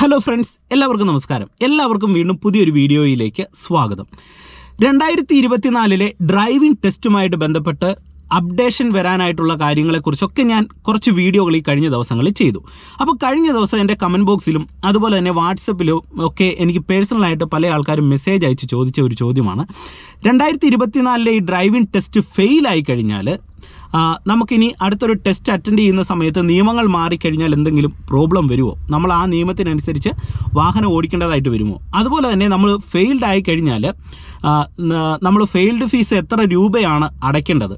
Hello friends എല്ലാവർക്കും നമസ്കാരം. എല്ലാവർക്കും വീണ്ടും പുതിയൊരു വീഡിയോയിലേക്ക് സ്വാഗതം. രണ്ടായിരത്തി ഇരുപത്തിനാലിലെ ഡ്രൈവിംഗ് ടെസ്റ്റുമായിട്ട് ബന്ധപ്പെട്ട് അപ്ഡേഷൻ വരാനായിട്ടുള്ള കാര്യങ്ങളെക്കുറിച്ചൊക്കെ ഞാൻ കുറച്ച് വീഡിയോകൾ ഈ കഴിഞ്ഞ ദിവസങ്ങളിൽ ചെയ്തു. അപ്പോൾ കഴിഞ്ഞ ദിവസം എന്റെ കമന്റ് ബോക്സിലും അതുപോലെ തന്നെ വാട്സപ്പിലും ഒക്കെ എനിക്ക് പേഴ്സണലായിട്ട് പല ആൾക്കാരും മെസ്സേജ് അയച്ച് ചോദിച്ച ഒരു ചോദ്യമാണ്. രണ്ടായിരത്തി ഇരുപത്തിനാലിലെ ഈ ഡ്രൈവിംഗ് ടെസ്റ്റ് ഫെയിലായി കഴിഞ്ഞാൽ നമുക്കിനി അടുത്തൊരു ടെസ്റ്റ് അറ്റൻഡ് ചെയ്യുന്ന സമയത്ത് നിയമങ്ങൾ മാറിക്കഴിഞ്ഞാൽ എന്തെങ്കിലും പ്രോബ്ലം വരുമോ നമ്മൾ ആ നിയമത്തിനനുസരിച്ച് വാഹനം ഓടിക്കേണ്ടതായിട്ട് വരുമോ? അതുപോലെ തന്നെ നമ്മൾ ഫെയിൽഡ് ആയി കഴിഞ്ഞാൽ നമ്മൾ ഫെയിൽഡ് ഫീസ് എത്ര രൂപയാണ് അടയ്ക്കേണ്ടത്?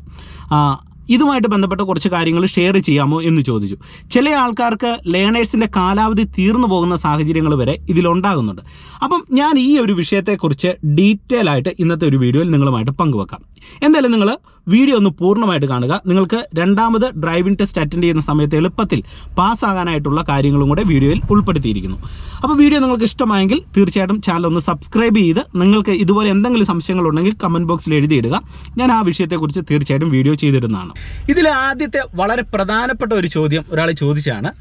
ഇതുമായിട്ട് ബന്ധപ്പെട്ട കുറച്ച് കാര്യങ്ങൾ ഷെയർ ചെയ്യാമോ എന്ന് ചോദിച്ചു. ചില ആൾക്കാർക്ക് ലേണേഴ്സിന്റെ കാലാവധി തീർന്നു പോകുന്ന സാഹചര്യങ്ങൾ വരെ ഇതിലുണ്ടാകുന്നുണ്ട്. അപ്പം ഞാൻ ഈ ഒരു വിഷയത്തെക്കുറിച്ച് ഡീറ്റെയിൽ ആയിട്ട് ഇന്നത്തെ ഒരു വീഡിയോയിൽ നിങ്ങളുമായിട്ട് പങ്കുവെക്കാം. എന്തായാലും നിങ്ങൾ വീഡിയോ ഒന്ന് പൂർണമായിട്ട് കാണുക. നിങ്ങൾക്ക് രണ്ടാമത് ഡ്രൈവിംഗ് ടെസ്റ്റ് അറ്റൻഡ് ചെയ്യുന്ന സമയത്ത് എളുപ്പത്തിൽ പാസ്സാകാനായിട്ടുള്ള കാര്യങ്ങളും കൂടെ വീഡിയോയിൽ ഉൾപ്പെടുത്തിയിരിക്കുന്നു. അപ്പോൾ വീഡിയോ നിങ്ങൾക്ക് ഇഷ്ടമായെങ്കിൽ തീർച്ചയായിട്ടും ചാനൽ ഒന്ന് സബ്സ്ക്രൈബ് ചെയ്ത് നിങ്ങൾക്ക് ഇതുപോലെ എന്തെങ്കിലും സംശയങ്ങളുണ്ടെങ്കിൽ കമന്റ് ബോക്സിൽ എഴുതിയിടുക. ഞാൻ ആ വിഷയത്തെക്കുറിച്ച് തീർച്ചയായിട്ടും വീഡിയോ ചെയ്തിരുന്നതാണ് ഇതിൽ ആദ്യത്തെ വളരെ പ്രധാനപ്പെട്ട ഒരു ചോദ്യം ഒരാൾ ചോദിച്ചാണ്.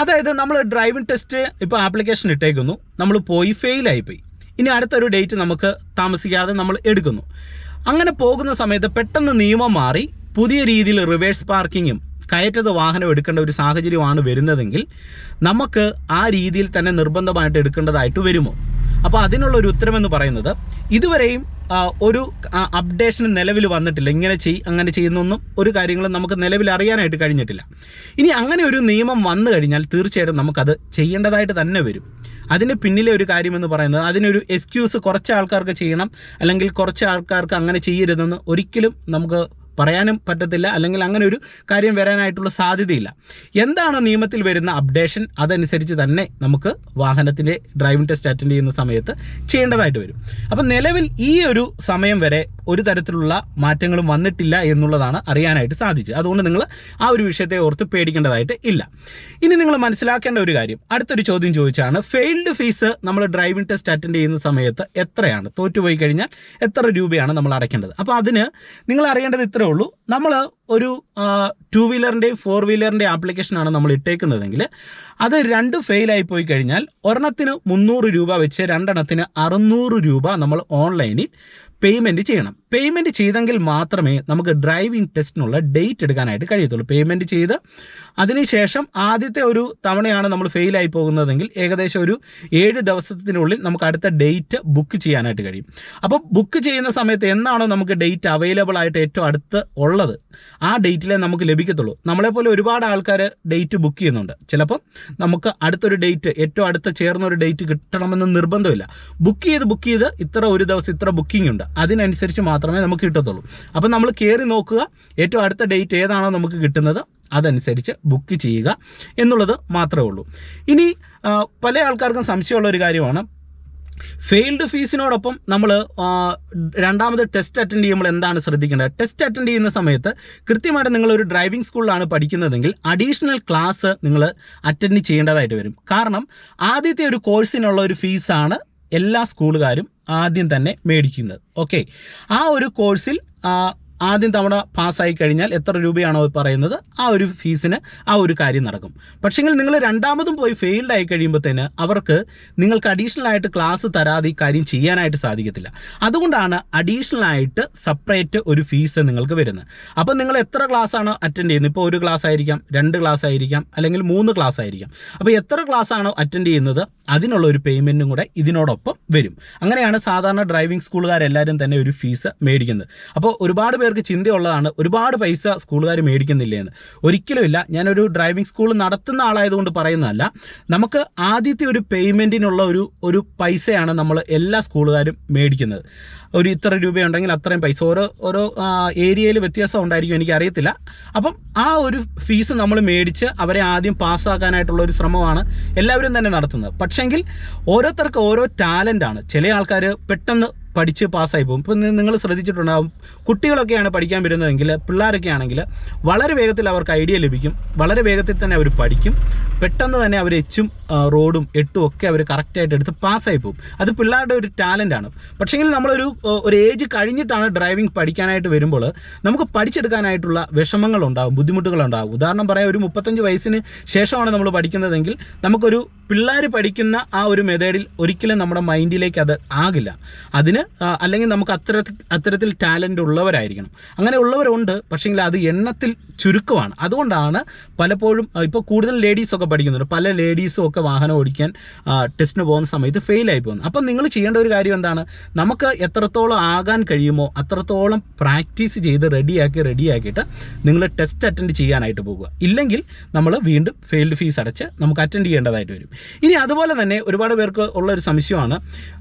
അതായത് നമ്മൾ ഡ്രൈവിംഗ് ടെസ്റ്റ് ഇപ്പോൾ ആപ്ലിക്കേഷൻ ഇട്ടേക്കുന്നു. നമ്മൾ പോയി ഫെയിലായിപ്പോയി ഇനി അടുത്തൊരു ഡേറ്റ് നമുക്ക് താമസിക്കാതെ നമ്മൾ എടുക്കുന്നു. അങ്ങനെ പോകുന്ന സമയത്ത് പെട്ടെന്ന് നിയമം മാറി പുതിയ രീതിയിൽ റിവേഴ്സ് പാർക്കിങ്ങും കയറ്റത് വാഹനം എടുക്കേണ്ട ഒരു സാഹചര്യമാണ് വരുന്നതെങ്കിൽ നമുക്ക് ആ രീതിയിൽ തന്നെ നിർബന്ധമായിട്ട് എടുക്കേണ്ടതായിട്ട് വരുമോ? അപ്പോൾ അതിനുള്ള ഒരു ഉത്തരമെന്ന് പറയുന്നത് ഇതുവരെയും ഒരു അപ്ഡേഷൻ നിലവിൽ വന്നിട്ടില്ല. ഇങ്ങനെ ചെയ് അങ്ങനെ ചെയ്യുന്നൊന്നും ഒരു കാര്യങ്ങളും നമുക്ക് നിലവിൽ അറിയാനായിട്ട് കഴിഞ്ഞിട്ടില്ല. ഇനി അങ്ങനെ ഒരു നിയമം വന്നു കഴിഞ്ഞാൽ തീർച്ചയായിട്ടും നമുക്കത് ചെയ്യേണ്ടതായിട്ട് തന്നെ വരും. അതിന് പിന്നിലെ ഒരു കാര്യമെന്ന് പറയുന്നത് അതിനൊരു എക്സ്ക്യൂസ് കുറച്ച് ആൾക്കാർക്ക് ചെയ്യണം അല്ലെങ്കിൽ കുറച്ച് ആൾക്കാർക്ക് അങ്ങനെ ചെയ്യരുതെന്ന് ഒരിക്കലും നമുക്ക് പറയാനും പറ്റത്തില്ല അല്ലെങ്കിൽ അങ്ങനെ ഒരു കാര്യം വരാനായിട്ടുള്ള സാധ്യതയില്ല. എന്താണ് നിയമത്തിൽ വരുന്ന അപ്ഡേഷൻ അതനുസരിച്ച് തന്നെ നമുക്ക് വാഹനത്തിന്റെ ഡ്രൈവിംഗ് ടെസ്റ്റ് അറ്റൻഡ് ചെയ്യുന്ന സമയത്ത് ചെയ്യേണ്ടതായിട്ട് വരും. അപ്പം നിലവിൽ ഈ ഒരു സമയം വരെ ഒരു തരത്തിലുള്ള മാറ്റങ്ങളും വന്നിട്ടില്ല എന്നുള്ളതാണ് അറിയാനായിട്ട് സാധിച്ചത്. അതുകൊണ്ട് നിങ്ങൾ ആ ഒരു വിഷയത്തെ ഓർത്ത് പേടിക്കേണ്ടതായിട്ട് ഇല്ല. ഇനി നിങ്ങൾ മനസ്സിലാക്കേണ്ട ഒരു കാര്യം. അടുത്തൊരു ചോദ്യം ചോദിച്ചാണ് ഫെയിൽഡ് ഫീസ് നമ്മൾ ഡ്രൈവിംഗ് ടെസ്റ്റ് അറ്റൻഡ് ചെയ്യുന്ന സമയത്ത് എത്രയാണ്? തോറ്റുപോയി കഴിഞ്ഞാൽ എത്ര രൂപയാണ് നമ്മൾ അടയ്ക്കേണ്ടത്? അപ്പോൾ അതിന് നിങ്ങൾ അറിയേണ്ടത് ഇത്രേ ഉള്ളൂ. നമ്മൾ ഒരു ടു വീലറിന്റെയും ഫോർ വീലറിന്റെയും ആപ്ലിക്കേഷനാണ് നമ്മൾ ഇട്ടേക്കുന്നതെങ്കിൽ അത് രണ്ട് ഫെയിലായി പോയി കഴിഞ്ഞാൽ ഒരെണ്ണത്തിന് മുന്നൂറ് രൂപ വെച്ച് രണ്ടെണ്ണത്തിന് അറുന്നൂറ് രൂപ നമ്മൾ ഓൺലൈനിൽ പേയ്മെന്റ് ചെയ്യണം. പേയ്മെന്റ് ചെയ്തെങ്കിൽ മാത്രമേ നമുക്ക് ഡ്രൈവിംഗ് ടെസ്റ്റിനുള്ള ഡേറ്റ് എടുക്കാനായിട്ട് കഴിയത്തുള്ളൂ. പേയ്മെന്റ് ചെയ്ത് അതിനുശേഷം ആദ്യത്തെ ഒരു തവണയാണ് നമ്മൾ ഫെയിലായി പോകുന്നതെങ്കിൽ ഏകദേശം ഒരു ഏഴ് ദിവസത്തിനുള്ളിൽ നമുക്ക് അടുത്ത ഡേറ്റ് ബുക്ക് ചെയ്യാനായിട്ട് കഴിയും. അപ്പോൾ ബുക്ക് ചെയ്യുന്ന സമയത്ത് എന്നാണോ നമുക്ക് ഡേറ്റ് അവൈലബിൾ ആയിട്ട് ഏറ്റവും അടുത്ത് ഉള്ളത്? ആ ഡേറ്റിലേ നമുക്ക് ലഭിക്കത്തുള്ളൂ. നമ്മളെപ്പോലെ ഒരുപാട് ആൾക്കാർ ഡേറ്റ് ബുക്ക് ചെയ്യുന്നുണ്ട്. ചിലപ്പം നമുക്ക് അടുത്തൊരു ഡേറ്റ് ഏറ്റവും അടുത്ത് ചേർന്ന ഒരു ഡേറ്റ് കിട്ടണമെന്ന് നിർബന്ധമില്ല. ബുക്ക് ചെയ്ത് ബുക്ക് ചെയ്ത് ഇത്ര ഒരു ദിവസം ഇത്ര ബുക്കിംഗ് ഉണ്ട്. അതിനനുസരിച്ച് മാത്രമേ നമുക്ക് കിട്ടത്തുള്ളൂ. അപ്പം നമ്മൾ കയറി നോക്കുക. ഏറ്റവും അടുത്ത ഡേറ്റ് ഏതാണോ നമുക്ക് കിട്ടുന്നത് അതനുസരിച്ച് ബുക്ക് ചെയ്യുക എന്നുള്ളത് മാത്രമേ ഉള്ളൂ. ഇനി പല ആൾക്കാർക്കും സംശയമുള്ള ഒരു കാര്യമാണ്. ഫെയിൽഡ് ഫീസിനോടൊപ്പം നമ്മൾ രണ്ടാമത് ടെസ്റ്റ് അറ്റൻഡ് ചെയ്യുമ്പോൾ എന്താണ് ശ്രദ്ധിക്കേണ്ടത്? ടെസ്റ്റ് അറ്റൻഡ് ചെയ്യുന്ന സമയത്ത് കൃത്യമായിട്ട് നിങ്ങൾ ഒരു ഡ്രൈവിംഗ് സ്കൂളിലാണ് പഠിക്കുന്നതെങ്കിൽ അഡീഷണൽ ക്ലാസ് നിങ്ങൾ അറ്റൻഡ് ചെയ്യേണ്ടതായിട്ട് വരും. കാരണം ആദ്യത്തെ ഒരു കോഴ്സിനുള്ള ഒരു ഫീസാണ് എല്ലാ സ്കൂളുകാരും ആദ്യം തന്നെ മേടിക്കുന്നത്. ഓക്കെ ആ ഒരു കോഴ്സിൽ ആദ്യം തവണ പാസ്സായി കഴിഞ്ഞാൽ എത്ര രൂപയാണോ പറയുന്നത് ആ ഒരു ഫീസിന് ആ ഒരു കാര്യം നടക്കും. പക്ഷേങ്കിൽ നിങ്ങൾ രണ്ടാമതും പോയി ഫെയിൽഡ് ആയി കഴിയുമ്പോഴത്തേന് അവർക്ക് നിങ്ങൾക്ക് അഡീഷണൽ ആയിട്ട് ക്ലാസ് തരാതെ ഈ കാര്യം ചെയ്യാനായിട്ട് സാധിക്കത്തില്ല. അതുകൊണ്ടാണ് അഡീഷണൽ ആയിട്ട് സെപ്പറേറ്റ് ഒരു ഫീസ് നിങ്ങൾക്ക് വരുന്നത്. അപ്പോൾ നിങ്ങൾ എത്ര ക്ലാസ് ആണോ അറ്റൻഡ് ചെയ്യുന്നത്? ഇപ്പോൾ ഒരു ക്ലാസ് ആയിരിക്കാം രണ്ട് ക്ലാസ് ആയിരിക്കാം അല്ലെങ്കിൽ മൂന്ന് ക്ലാസ് ആയിരിക്കാം. അപ്പോൾ എത്ര ക്ലാസ് ആണോ അറ്റൻഡ് ചെയ്യുന്നത്? അതിനുള്ള ഒരു പേയ്മെന്റും കൂടെ ഇതിനോടൊപ്പം വരും. അങ്ങനെയാണ് സാധാരണ ഡ്രൈവിംഗ് സ്കൂളുകാരെല്ലാവരും തന്നെ ഒരു ഫീസ് മേടിക്കുന്നത്. അപ്പോൾ ഒരുപാട് പേർക്ക് ചിന്തയുള്ളതാണ് ഒരുപാട് പൈസ സ്കൂളുകാർ മേടിക്കുന്നില്ല എന്ന് ഒരിക്കലുമില്ല. ഞാനൊരു ഡ്രൈവിംഗ് സ്കൂൾ നടത്തുന്ന ആളായതുകൊണ്ട് പറയുന്നതല്ല. നമുക്ക് ആദ്യത്തെ ഒരു പേയ്മെന്റിനുള്ള ഒരു ഒരു പൈസയാണ് നമ്മൾ എല്ലാ സ്കൂളുകാരും മേടിക്കുന്നത്. ഒരു ഇത്ര രൂപയുണ്ടെങ്കിൽ അത്രയും പൈസ. ഓരോ ഓരോ ഏരിയയിൽ വ്യത്യാസം ഉണ്ടായിരിക്കും എനിക്ക് അറിയത്തില്ല അപ്പം ആ ഒരു ഫീസ് നമ്മൾ മേടിച്ച് അവരെ ആദ്യം പാസ്സാക്കാനായിട്ടുള്ള ഒരു ശ്രമമാണ് എല്ലാവരും തന്നെ നടത്തുന്നത്. പക്ഷെങ്കിൽ ഓരോരുത്തർക്ക് ഓരോ ടാലന്റാണ് ചില ആൾക്കാർ പെട്ടെന്ന് പഠിച്ച് പാസ്സായി പോകും. ഇപ്പം നിങ്ങൾ ശ്രദ്ധിച്ചിട്ടുണ്ടാകും കുട്ടികളൊക്കെയാണ് പഠിക്കാൻ വരുന്നതെങ്കിൽ പിള്ളേരൊക്കെ ആണെങ്കിൽ വളരെ വേഗത്തിൽ അവർക്ക് ഐഡിയ ലഭിക്കും. വളരെ വേഗത്തിൽ തന്നെ അവർ പഠിക്കും. പെട്ടെന്ന് തന്നെ അവർ എച്ചും റോഡും എട്ടും ഒക്കെ അവർ കറക്റ്റായിട്ട് എടുത്ത് പാസ്സായി പോകും. അത് പിള്ളേരുടെ ഒരു ടാലന്റാണ് പക്ഷേങ്കിൽ നമ്മളൊരു ഒരു ഏജ് കഴിഞ്ഞിട്ടാണ് ഡ്രൈവിംഗ് പഠിക്കാനായിട്ട് വരുമ്പോൾ നമുക്ക് പഠിച്ചെടുക്കാനായിട്ടുള്ള വിഷമങ്ങളുണ്ടാകും ബുദ്ധിമുട്ടുകളുണ്ടാകും ഉദാഹരണം പറയാം ഒരു മുപ്പത്തഞ്ച് വയസ്സിന് ശേഷമാണ് നമ്മൾ പഠിക്കുന്നതെങ്കിൽ നമുക്കൊരു പിള്ളേർ പഠിക്കുന്ന ആ ഒരു മെത്തേഡിൽ ഒരിക്കലും നമ്മുടെ മൈൻഡിലേക്ക് അത് ആകില്ല. അതിന് അല്ലെങ്കിൽ നമുക്ക് അത്ര അത്തരത്തിൽ ടാലന്റ് ഉള്ളവരായിരിക്കണം. അങ്ങനെ ഉള്ളവരുണ്ട് പക്ഷേങ്കിൽ അത് എണ്ണത്തിൽ ചുരുക്കമാണ്. അതുകൊണ്ടാണ് പലപ്പോഴും ഇപ്പോൾ കൂടുതൽ ലേഡീസൊക്കെ പഠിക്കുന്നുണ്ട്. പല ലേഡീസും ഒക്കെ വാഹനം ഓടിക്കാൻ ടെസ്റ്റിന് പോകുന്ന സമയത്ത് ഫെയിലായി പോകുന്നു. അപ്പം നിങ്ങൾ ചെയ്യേണ്ട ഒരു കാര്യം എന്താണ്? നമുക്ക് എത്രത്തോളം ആകാൻ കഴിയുമോ അത്രത്തോളം പ്രാക്ടീസ് ചെയ്ത് റെഡിയാക്കി റെഡിയാക്കിയിട്ട് നിങ്ങൾ ടെസ്റ്റ് അറ്റൻഡ് ചെയ്യാനായിട്ട് പോകുക. ഇല്ലെങ്കിൽ നമ്മൾ വീണ്ടും ഫെയിൽഡ് ഫീസ് അടച്ച് നമുക്ക് അറ്റൻഡ് ചെയ്യേണ്ടതായിട്ട് വരും. ഇനി അതുപോലെ തന്നെ ഒരുപാട് പേർക്ക് ഉള്ള ഒരു സംശയമാണ്.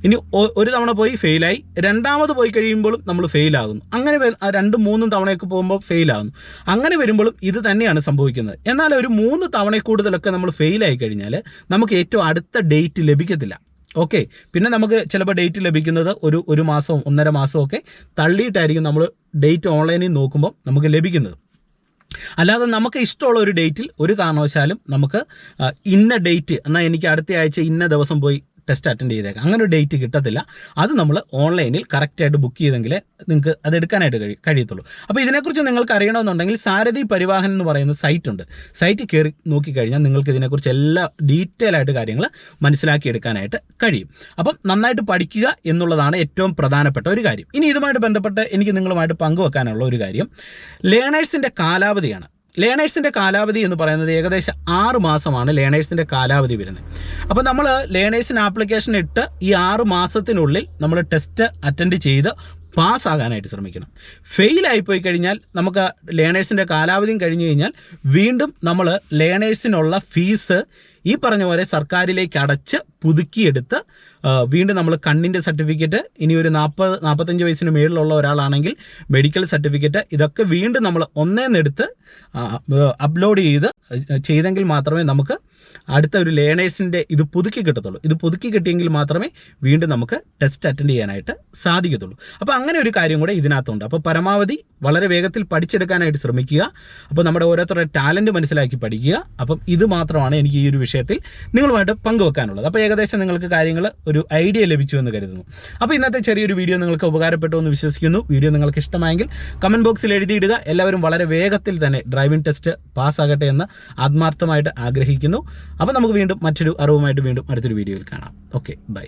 ഇനി ഒരു തവണ പോയി ഫെയിലായി രണ്ടാമത് പോയി കഴിയുമ്പോഴും നമ്മൾ ഫെയിലാകുന്നു അങ്ങനെ രണ്ടും മൂന്നും തവണയൊക്കെ പോകുമ്പോൾ ഫെയിലാകുന്നു അങ്ങനെ വരുമ്പോഴും ഇത് തന്നെയാണ് സംഭവിക്കുന്നത്. എന്നാൽ ഒരു മൂന്ന് തവണ കൂടുതലൊക്കെ നമ്മൾ ഫെയിലായി കഴിഞ്ഞാൽ നമുക്ക് ഏറ്റവും അടുത്ത ഡേറ്റ് ലഭിക്കത്തില്ല. ഓക്കെ പിന്നെ നമുക്ക് ചിലപ്പോൾ ഡേറ്റ് ലഭിക്കുന്നത് ഒരു ഒരു മാസവും ഒന്നര മാസവും ഒക്കെ തള്ളിയിട്ടായിരിക്കും നമ്മൾ ഡേറ്റ് ഓൺലൈനിൽ നോക്കുമ്പോൾ നമുക്ക് ലഭിക്കുന്നത്. അല്ലാതെ നമുക്ക് ഇഷ്ടമുള്ള ഒരു ഡേറ്റിൽ ഒരു കാരണവശാലും നമുക്ക് ഇന്ന ഡേറ്റ് എന്നാൽ എനിക്ക് അടുത്ത ആഴ്ച ഇന്ന ദിവസം പോയി ടെസ്റ്റ് അറ്റൻഡ് ചെയ്തേക്കാം. അങ്ങനെ ഒരു ഡേറ്റ് കിട്ടത്തില്ല. അത് നമ്മൾ ഓൺലൈനിൽ കറക്റ്റായിട്ട് ബുക്ക് ചെയ്തെങ്കിലേ നിങ്ങൾക്ക് അത് എടുക്കാനായിട്ട് കഴി കഴിയത്തുള്ളൂ. അപ്പോൾ ഇതിനെക്കുറിച്ച് നിങ്ങൾക്ക് അറിയണമെന്നുണ്ടെങ്കിൽ സാരഥി പരിവാഹൻ എന്ന് പറയുന്ന സൈറ്റ് ഉണ്ട്. സൈറ്റിൽ കയറി നോക്കിക്കഴിഞ്ഞാൽ നിങ്ങൾക്ക് ഇതിനെക്കുറിച്ച് എല്ലാ ഡീറ്റെയിൽ ആയിട്ട് കാര്യങ്ങൾ മനസ്സിലാക്കി എടുക്കാനായിട്ട് കഴിയും. അപ്പം നന്നായിട്ട് പഠിക്കുക എന്നുള്ളതാണ് ഏറ്റവും പ്രധാനപ്പെട്ട ഒരു കാര്യം. ഇനി ഇതുമായിട്ട് ബന്ധപ്പെട്ട് എനിക്ക് നിങ്ങളുമായിട്ട് പങ്കുവെക്കാനുള്ള ഒരു കാര്യം. ലേണേഴ്സിന്റെ കാലാവധിയാണ്. ലേണേഴ്സിന്റെ കാലാവധി എന്ന് പറയുന്നത് ഏകദേശം ആറ് മാസമാണ് ലേണേഴ്സിന്റെ കാലാവധി വരുന്നത്. അപ്പോൾ നമ്മൾ ലേണേഴ്സിന് ആപ്ലിക്കേഷൻ ഇട്ട് ഈ ആറ് മാസത്തിനുള്ളിൽ നമ്മൾ ടെസ്റ്റ് അറ്റൻഡ് ചെയ്ത് പാസ്സാകാനായിട്ട് ശ്രമിക്കണം. ഫെയിൽ പോയി കഴിഞ്ഞാൽ നമുക്ക് ലേണേഴ്സിന്റെ കാലാവധിയും കഴിഞ്ഞ് കഴിഞ്ഞാൽ വീണ്ടും നമ്മൾ ലേണേഴ്സിനുള്ള ഫീസ് ഈ പറഞ്ഞ പോലെ സർക്കാരിലേക്ക് അടച്ച് പുതുക്കിയെടുത്ത് വീണ്ടും നമ്മൾ കണ്ണിന്റെ സർട്ടിഫിക്കറ്റ് ഇനി ഒരു നാൽപ്പത് നാൽപ്പത്തഞ്ച് വയസ്സിന് മേളിലുള്ള ഒരാളാണെങ്കിൽ മെഡിക്കൽ സർട്ടിഫിക്കറ്റ് ഇതൊക്കെ വീണ്ടും നമ്മൾ ഒന്നേന്നെടുത്ത് അപ്ലോഡ് ചെയ്ത് ചെയ്തെങ്കിൽ മാത്രമേ നമുക്ക് അടുത്ത ഒരു ലേണേഴ്സിന്റെ ഇത് പുതുക്കി കിട്ടത്തുള്ളൂ. ഇത് പുതുക്കി കിട്ടിയെങ്കിൽ മാത്രമേ വീണ്ടും നമുക്ക് ടെസ്റ്റ് അറ്റൻഡ് ചെയ്യാനായിട്ട് സാധിക്കത്തുള്ളൂ. അപ്പോൾ അങ്ങനെ ഒരു കാര്യം കൂടെ ഇതിനകത്തുണ്ട്. അപ്പോൾ പരമാവധി വളരെ വേഗത്തിൽ പഠിച്ചെടുക്കാനായിട്ട് ശ്രമിക്കുക. അപ്പോൾ നമ്മുടെ ഓരോരുത്തരുടെ ടാലന്റ് മനസ്സിലാക്കി പഠിക്കുക. അപ്പം ഇത് മാത്രമാണ് എനിക്ക് ഈ ഒരു വിഷയത്തിൽ നിങ്ങളുമായിട്ട് പങ്കുവെക്കാനുള്ളത്. അപ്പോൾ ഏകദേശം നിങ്ങൾക്ക് കാര്യങ്ങൾ ഒരു ഐഡിയ ലഭിച്ചു എന്ന് കരുതുന്നു. അപ്പോൾ ഇന്നത്തെ ചെറിയൊരു വീഡിയോ നിങ്ങൾക്ക് ഉപകാരപ്പെട്ടു എന്ന് വിശ്വസിക്കുന്നു. വീഡിയോ നിങ്ങൾക്ക് ഇഷ്ടമായെങ്കിൽ കമന്റ് ബോക്സിൽ എഴുതിയിടുക. എല്ലാവരും വളരെ വേഗത്തിൽ തന്നെ ഡ്രൈവിംഗ് ടെസ്റ്റ് പാസ്സാകട്ടെ എന്ന് ആത്മാർത്ഥമായിട്ട് ആഗ്രഹിക്കുന്നു. അപ്പോൾ നമുക്ക് വീണ്ടും മറ്റൊരു അറിവുമായിട്ട് വീണ്ടും അടുത്തൊരു വീഡിയോയിൽ കാണാം. Okay bye